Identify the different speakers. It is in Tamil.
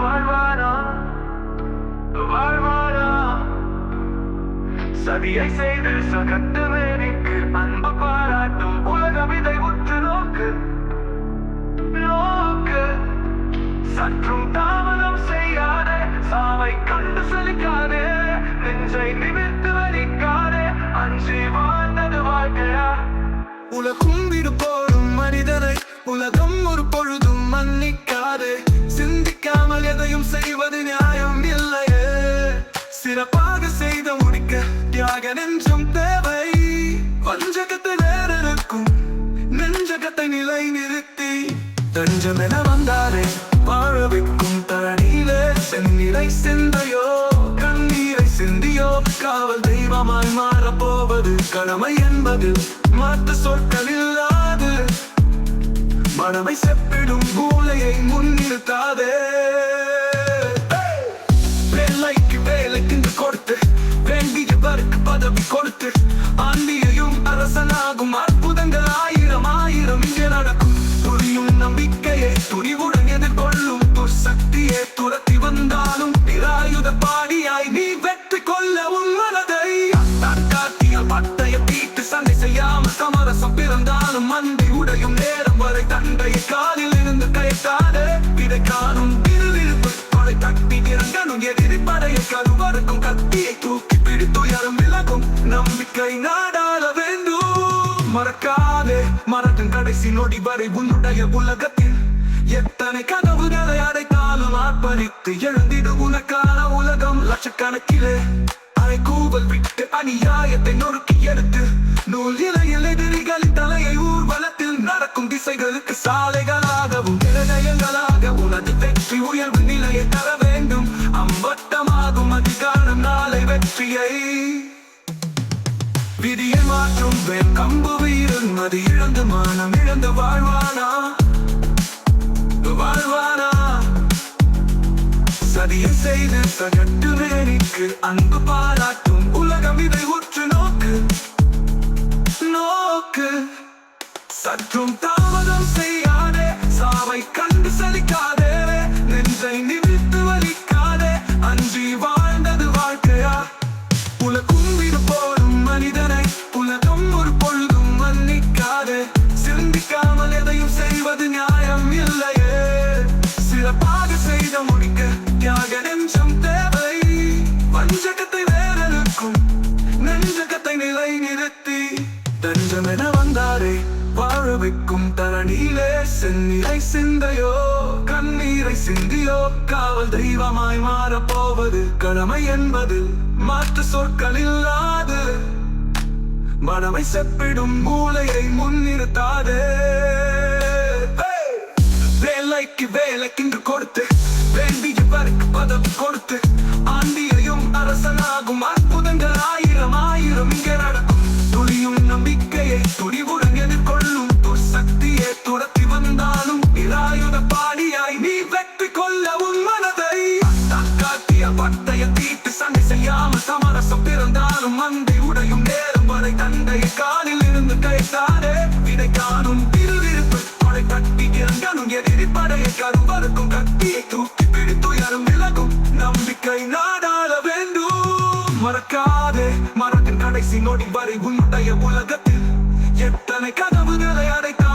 Speaker 1: வாழ்வாரா? வாழ்வாரா? சதியை செய்து சகத்து வேணிக்கு அன்பு பாராட்டும் உலகம் இதை உற்று நோக்கு. நோக்கு. சற்றும் தாமதம் செய்யாத. சாவை கண்டு சலிக்காதே நெஞ்சை நிமித்து வலிக்காதே. அஞ்சு வாழ்ந்தது வாழ்க்கையா? உலகும் விடு போடும் மனிதனை. உலகம் எதையும் செய்வது நியாயம் இல்லையே. சிறப்பாக செய்த முடிக்க தியாக நெஞ்சம் தேவை. வஞ்சகத்தை நேரருக்கும் நெஞ்சகத்தை நிலை நிறுத்தி தஞ்சம் என வந்தாரே வாழ வைக்கும் தரணியிலே செந்நிலை சிந்தையோ கண்ணீரை சிந்தியோ. காவல் தெய்வமாய் மாறப்போவது கடமை என்பது மாற்று சொற்கள் இல்லாது மனமை செப்பிடும் மூளையை முன்னிறுத்தாதே. நடக்கும் கத்தியை தூக்கி பிடித்து யாரும் விலகும். நம்பிக்கை நாடாள வேண்டும். மறக்காதே மரத்தின் கடைசி நொடி வரை உன்னுடைய உலகத்தில். எத்தனை கனவுகளை அடைத்தாலும் அர்ப்பணித்து எழுந்திடு உனக்கான உலகம். லட்சக்கணக்கிலே அரை கூவல் விட்டு அநியாயத்தை நொறுக்கி எடுத்து. நூல் இலையில் எதிரிகள் நடக்கும் சாலைகளாகவும் நிலையங்களாக உனது வெற்றி உயர்வு நிலையை தர வேண்டும். அம்பட்டமாகும் அதிகாரம் நாளை வெற்றியை. விதியை மாற்றும் வேன் கம்பு வீரன் மதி இழந்து மானம் இழந்து வாழ்வானா? வாழ்வானா? சதியை செய்து சகட்டு வேணிக்கு அன்பு பாராட்டும் உலகம் இதை உற்று நோக்கு. நோக்கு. சற்றும் தாமதம் செய்யாதே சாவை கண்டு சலிக்காதே நெஞ்சை நிமித்து வலிக்காதே அன்றி வாழ்ந்தது வாழ்க்கையா? உலகும் இது போடும் மனிதனை உலகம் ஒரு பொழுதும் மன்னிக்காதே. சிந்திக்காமல் எதையும் செய்வது நியாயம் இல்லையே. சிறப்பாக செய்த முடிக்க தியாக செந்நிலை சிந்தையோ கண்ணீரை சிந்தியோ காவல் தெய்வமாய் மாறப்போவது கடமை என்பது மாற்று சொற்கள் இல்லாது மனமை செப்பிடும் மூளையை முன்னிறுத்தாதே. வேலைக்கு வேலைக்கு கொடுத்து வேண்டிய வரைக்கு பதவி கொடுத்து பிறந்தாலும் அந்தி உடையும் நேரம் வரை தந்தை காலில் இருந்து கைத்தானே விடை காணும் திருவிருப்பு கொலை கட்டி இறங்கணும். எதிரிப்படையை கருவறுக்கும் கத்தியை தூக்கி பிடித்துயரும் விலகும். நம்பிக்கை நாடாள வேண்டும். மறக்காதே மரத்தின் கடைசி நொடி வரை உன்னுடைய உலகத்தில். எத்தனை கதவுகளை அடைத்த